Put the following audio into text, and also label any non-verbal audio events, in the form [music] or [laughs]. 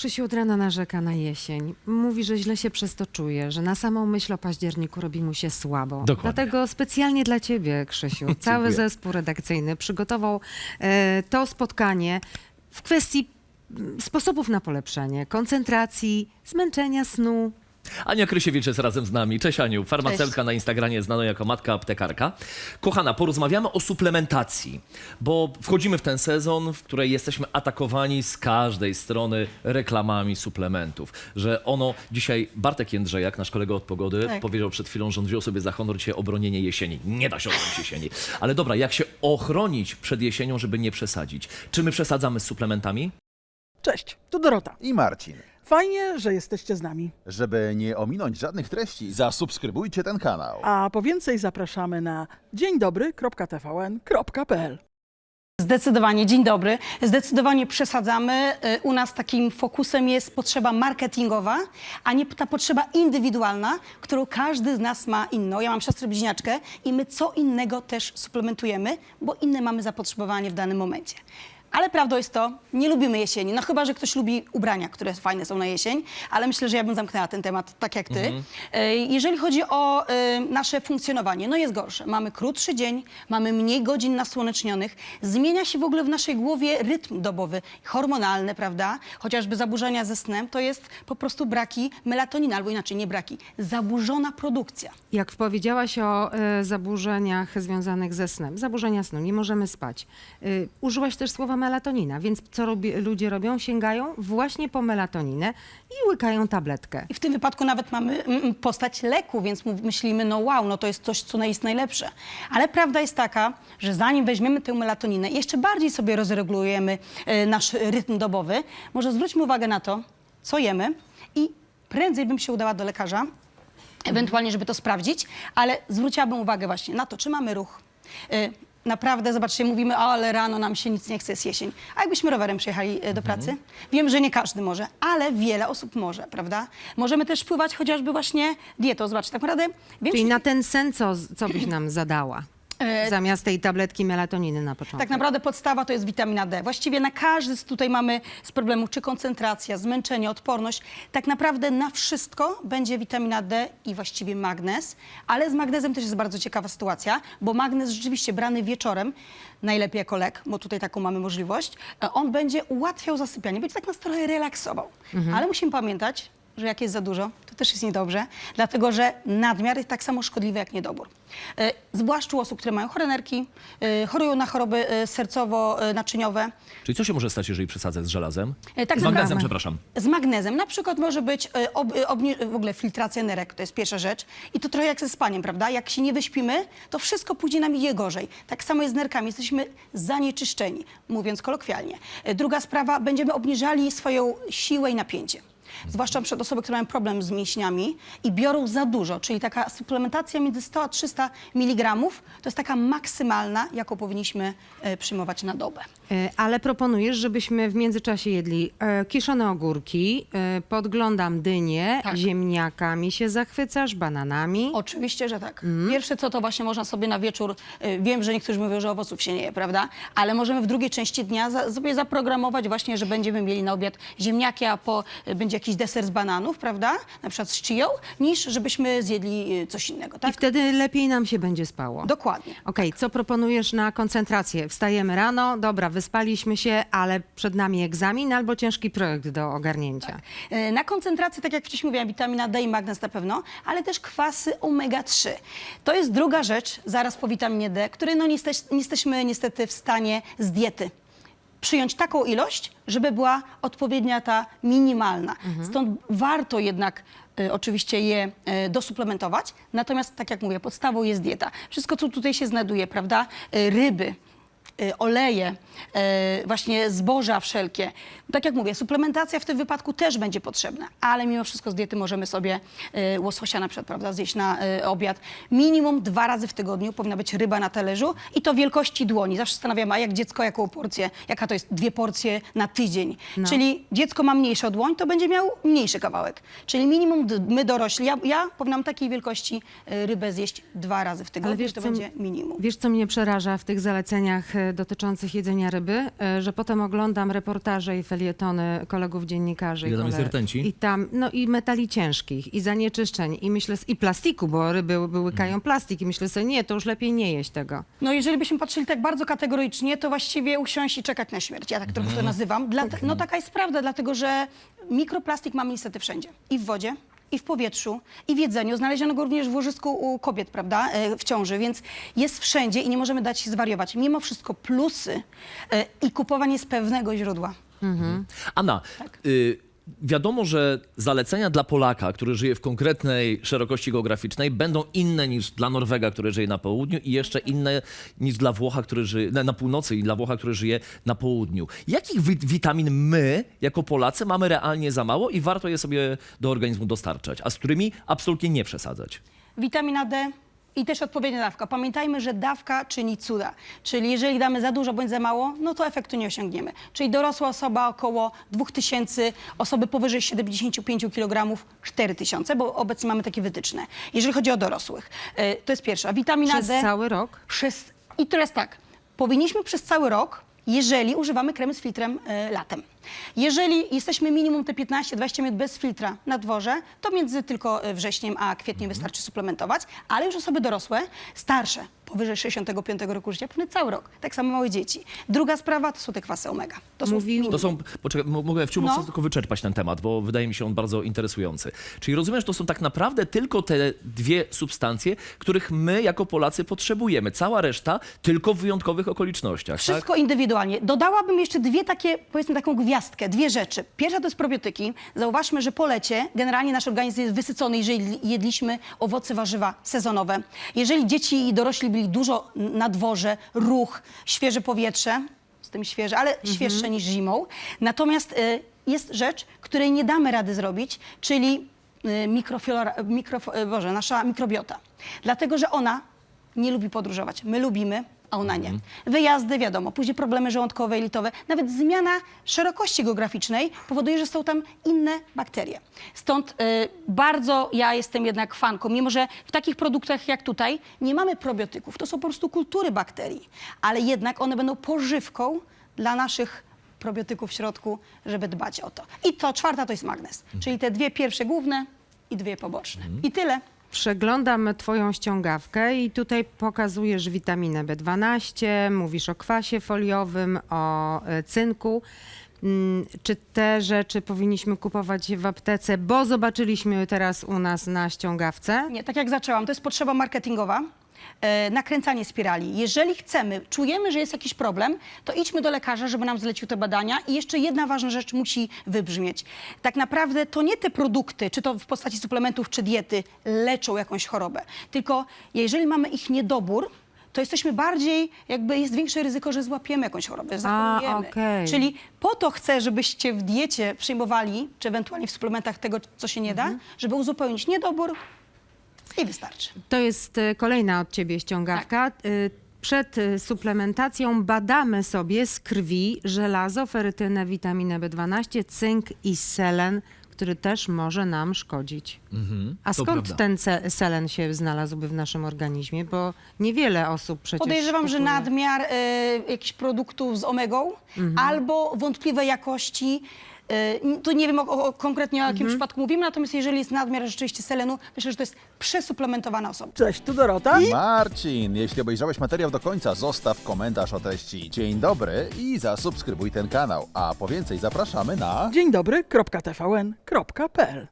Krzysiu od rana narzeka na jesień. Mówi, że źle się przez to czuje, że na samą myśl o październiku robi mu się słabo. Dokładnie. Dlatego specjalnie dla ciebie, Krzysiu, [laughs] cały zespół redakcyjny przygotował e, to spotkanie w kwestii mm, sposobów na polepszenie, koncentracji, zmęczenia snu. Ania Krysiewicz jest razem z nami. Cześć Aniu, farmaceutka Cześć. na Instagramie znana jako matka aptekarka. Kochana, porozmawiamy o suplementacji, bo wchodzimy w ten sezon, w której jesteśmy atakowani z każdej strony reklamami suplementów. Że ono, dzisiaj Bartek Jędrzejak, nasz kolega od pogody, Tak. powiedział przed chwilą, że on wziął sobie za honor dzisiaj obronienie jesieni. Nie da się obronić jesieni. Ale dobra, jak się ochronić przed jesienią, żeby nie przesadzić? Czy my przesadzamy z suplementami? Cześć, tu Dorota. i Marcin. Fajnie, że jesteście z nami. Żeby nie ominąć żadnych treści, zasubskrybujcie ten kanał. A po więcej zapraszamy na dzień dobry.tvn.pl. Zdecydowanie, dzień dobry. Zdecydowanie przesadzamy. Y, U nas takim fokusem jest potrzeba marketingowa, a nie ta potrzeba indywidualna, którą każdy z nas ma inną. Ja mam siostrę bliźniaczkę i my co innego też suplementujemy, bo inne mamy zapotrzebowanie w danym momencie. Ale prawdą jest to, nie lubimy jesieni. No chyba, że ktoś lubi ubrania, które fajne są na jesień, ale myślę, że ja bym zamknęła ten temat tak jak ty. Y, Jeżeli chodzi o y, nasze funkcjonowanie, no jest gorsze. Mamy krótszy dzień, mamy mniej godzin nasłonecznionych, zmienia się w ogóle w naszej głowie rytm dobowy, hormonalny, prawda? Chociażby zaburzenia ze snem, to jest po prostu braki melatoniny, albo inaczej, nie braki, zaburzona produkcja. Jak powiedziałaś o e, zaburzeniach związanych ze snem, zaburzenia snu, nie możemy spać. E, użyłaś też słowa melatonina, więc co robi, ludzie robią? Sięgają właśnie po melatoninę i łykają tabletkę. I w tym wypadku nawet mamy mm, mm, postać leku, więc myślimy, no wow, no to jest coś, co jest najlepsze. Ale prawda jest taka, że zanim weźmiemy tę melatoninę i jeszcze bardziej sobie rozregulujemy e, nasz rytm dobowy, może zwróćmy uwagę na to, co jemy i prędzej bym się udała do lekarza, ewentualnie, żeby to sprawdzić, ale zwróciłabym uwagę właśnie na to, czy mamy ruch. E, Naprawdę, zobaczcie, mówimy, o, ale rano nam się nic nie chce, jest jesień. A jakbyśmy rowerem przyjechali e, do pracy? Wiem, że nie każdy może, ale wiele osób może, prawda? Możemy też wpływać chociażby właśnie dietą. Zobaczcie, tak naprawdę Czyli większość... na ten sen, co, co byś nam zadała? E, Zamiast tej tabletki melatoniny na początku. Tak naprawdę podstawa to jest witamina D. Właściwie na każdy z tutaj mamy z problemów, czy koncentracja, zmęczenie, odporność. Tak naprawdę na wszystko będzie witamina D i właściwie magnez, ale z magnezem też jest bardzo ciekawa sytuacja, bo magnez rzeczywiście brany wieczorem, najlepiej jako lek, bo tutaj taką mamy możliwość, e, on będzie ułatwiał zasypianie, będzie tak nas trochę relaksował. Ale musimy pamiętać, że jak jest za dużo, to też jest niedobrze, dlatego że nadmiar jest tak samo szkodliwy jak niedobór. E, zwłaszcza u osób, które mają chore nerki, e, chorują na choroby e, sercowo-naczyniowe. Czyli co się może stać, jeżeli przesadzę z żelazem? Tak z magnezem, przepraszam. Z magnezem na przykład może być ob, w ogóle filtracja nerek, to jest pierwsza rzecz. I to trochę jak ze spaniem, prawda? Jak się nie wyśpimy, to wszystko później nam idzie gorzej. Tak samo jest z nerkami, jesteśmy zanieczyszczeni, mówiąc kolokwialnie. Druga sprawa, będziemy obniżali swoją siłę i napięcie. Zwłaszcza przed osoby, które mają problem z mięśniami i biorą za dużo, czyli taka suplementacja między 100 a 300 mg to jest taka maksymalna, jaką powinniśmy e, przyjmować na dobę. E, Ale proponujesz, żebyśmy w międzyczasie jedli e, kiszone ogórki, e, podglądam dynię, Tak. ziemniakami się zachwycasz, bananami. Oczywiście, że tak. Mhm. Pierwsze co to właśnie można sobie na wieczór, y, wiem, że niektórzy mówią, że owoców się nie je, prawda? Ale możemy w drugiej części dnia za, sobie zaprogramować właśnie, że będziemy mieli na obiad ziemniaki, a po y, będzie jakiś deser z bananów, prawda? Na przykład z chiją, niż żebyśmy zjedli y, coś innego, I tak? wtedy lepiej nam się będzie spało. Dokładnie. Okej, co proponujesz na koncentrację? Wstajemy rano, dobra, wyspaliśmy się, ale przed nami egzamin albo ciężki projekt do ogarnięcia. E, Na koncentrację, tak jak wcześniej mówiłam, witamina D i magnez na pewno, ale też kwasy omega-3. To jest druga rzecz, zaraz po witaminie D, której no nie, jesteś, nie jesteśmy niestety w stanie z diety przyjąć taką ilość, żeby była odpowiednia ta minimalna. Stąd warto jednak e, oczywiście je e, dosuplementować. Natomiast, tak jak mówię, podstawą jest dieta. Wszystko, co tutaj się znajduje, prawda? E, ryby, y, oleje, y, właśnie zboża wszelkie. Tak jak mówię, suplementacja w tym wypadku też będzie potrzebna, ale mimo wszystko z diety możemy sobie y, łososia na przykład, prawda, zjeść na y, obiad. Minimum dwa razy w tygodniu powinna być ryba na talerzu i to wielkości dłoni. Zawsze zastanawiam, a jak dziecko jaką porcję, jaka to jest dwie porcje na tydzień. No. Czyli dziecko ma mniejszą dłoń, to będzie miał mniejszy kawałek. Czyli minimum my dorośli, ja, ja powinnam takiej wielkości y, rybę zjeść dwa razy w tygodniu, wiesz, to co będzie minimum. Wiesz, co mnie przeraża w tych zaleceniach dotyczących jedzenia ryby, e, że potem oglądam reportaże i felietony kolegów dziennikarzy. I tam jest rtęci? I tam, no i metali ciężkich, i zanieczyszczeń, i myślę, i plastiku, bo ryby by łykają Mhm. plastik i myślę sobie, nie, to już lepiej nie jeść tego. No jeżeli byśmy patrzyli tak bardzo kategorycznie, to właściwie usiąść i czekać na śmierć. Ja tak trochę to nazywam. Dla, No taka jest prawda, dlatego że mikroplastik mamy niestety wszędzie. I w wodzie, i w powietrzu, i w jedzeniu. Znaleziono go również w łożysku u kobiet, prawda, e, w ciąży, więc jest wszędzie i nie możemy dać się zwariować. Mimo wszystko plusy e, i kupowanie z pewnego źródła. Anna, Tak. y, wiadomo, że zalecenia dla Polaka, który żyje w konkretnej szerokości geograficznej, będą inne niż dla Norwega, który żyje na południu i jeszcze inne niż dla Włocha, który żyje na, na północy i dla Włocha, który żyje na południu. Jakich wi- witamin my, jako Polacy, mamy realnie za mało i warto je sobie do organizmu dostarczać, a z którymi absolutnie nie przesadzać? Witamina D i też odpowiednia dawka. Pamiętajmy, że dawka czyni cuda. Czyli jeżeli damy za dużo bądź za mało, no to efektu nie osiągniemy. Czyli dorosła osoba około 2000, osoby powyżej 75 kg 4000, bo obecnie mamy takie wytyczne. Jeżeli chodzi o dorosłych. E, To jest pierwsza. Witamina Przez D. cały rok? Przez, I teraz tak, powinniśmy przez cały rok, jeżeli używamy kremy z filtrem e, latem. Jeżeli jesteśmy minimum te 15-20 minut bez filtra na dworze, to między tylko e, wrześniem a kwietniem wystarczy suplementować, ale już osoby dorosłe, starsze, powyżej 65 roku życia, powinny cały rok. Tak samo małe dzieci. Druga sprawa to są te kwasy omega. To są Mówił-. To są, poczekaj, mo- mogę wciąż No. tylko wyczerpać ten temat, bo wydaje mi się on bardzo interesujący. Czyli rozumiem, że to są tak naprawdę tylko te dwie substancje, których my jako Polacy potrzebujemy. Cała reszta tylko w wyjątkowych okolicznościach. Tak? Wszystko indywidualnie. Dodałabym jeszcze dwie takie, powiedzmy taką gwiazdkę, dwie rzeczy. Pierwsza to jest probiotyki. Zauważmy, że po lecie generalnie nasz organizm jest wysycony, jeżeli jedliśmy owoce, warzywa sezonowe. Jeżeli dzieci i dorośli byli dużo na dworze, ruch, świeże powietrze, z tym świeże, ale świeższe niż zimą. Natomiast y, jest rzecz, której nie damy rady zrobić, czyli y, mikroflora, mikro, y, Boże, nasza mikrobiota. Dlatego, że ona nie lubi podróżować. My lubimy, a ona nie. Wyjazdy, wiadomo, później problemy żołądkowe i litowe. Nawet zmiana szerokości geograficznej powoduje, że są tam inne bakterie. Stąd y, bardzo ja jestem jednak fanką, mimo że w takich produktach jak tutaj nie mamy probiotyków, to są po prostu kultury bakterii, ale jednak one będą pożywką dla naszych probiotyków w środku, żeby dbać o to. I to czwarta to jest magnez, czyli te dwie pierwsze główne i dwie poboczne. I tyle. Przeglądam twoją ściągawkę i tutaj pokazujesz witaminę B12, mówisz o kwasie foliowym, o e, cynku. Mm, Czy te rzeczy powinniśmy kupować w aptece, bo zobaczyliśmy teraz u nas na ściągawce? Nie, tak jak zaczęłam, to jest potrzeba marketingowa. E, Nakręcanie spirali. Jeżeli chcemy, czujemy, że jest jakiś problem, to idźmy do lekarza, żeby nam zlecił te badania. I jeszcze jedna ważna rzecz musi wybrzmieć. Tak naprawdę to nie te produkty, czy to w postaci suplementów, czy diety, leczą jakąś chorobę. Tylko jeżeli mamy ich niedobór, to jesteśmy bardziej, jakby jest większe ryzyko, że złapiemy jakąś chorobę, że zachorujemy. okej. Czyli po to chcę, żebyście w diecie przyjmowali, czy ewentualnie w suplementach tego, co się nie da, żeby uzupełnić niedobór i wystarczy. To jest e, kolejna od ciebie ściągawka. Tak. E, Przed e, suplementacją badamy sobie z krwi żelazo, ferytynę, witaminę B12, cynk i selen, który też może nam szkodzić. A Mhm. to skąd prawda. ten ce- selen się znalazłby w naszym organizmie? Bo niewiele osób przecież Podejrzewam, że kupuje. nadmiar e, jakichś produktów z omegą albo wątpliwej jakości. E, tu nie wiem o, o, konkretnie o jakim przypadku mówimy, natomiast jeżeli jest nadmiar rzeczywiście selenu, myślę, że to jest przesuplementowana osoba. Cześć, tu Dorota. Marcin, jeśli obejrzałeś materiał do końca, zostaw komentarz o treści. Dzień dobry i zasubskrybuj ten kanał. A po więcej zapraszamy na... Dzień dobry, kropka TVN, kropka PL.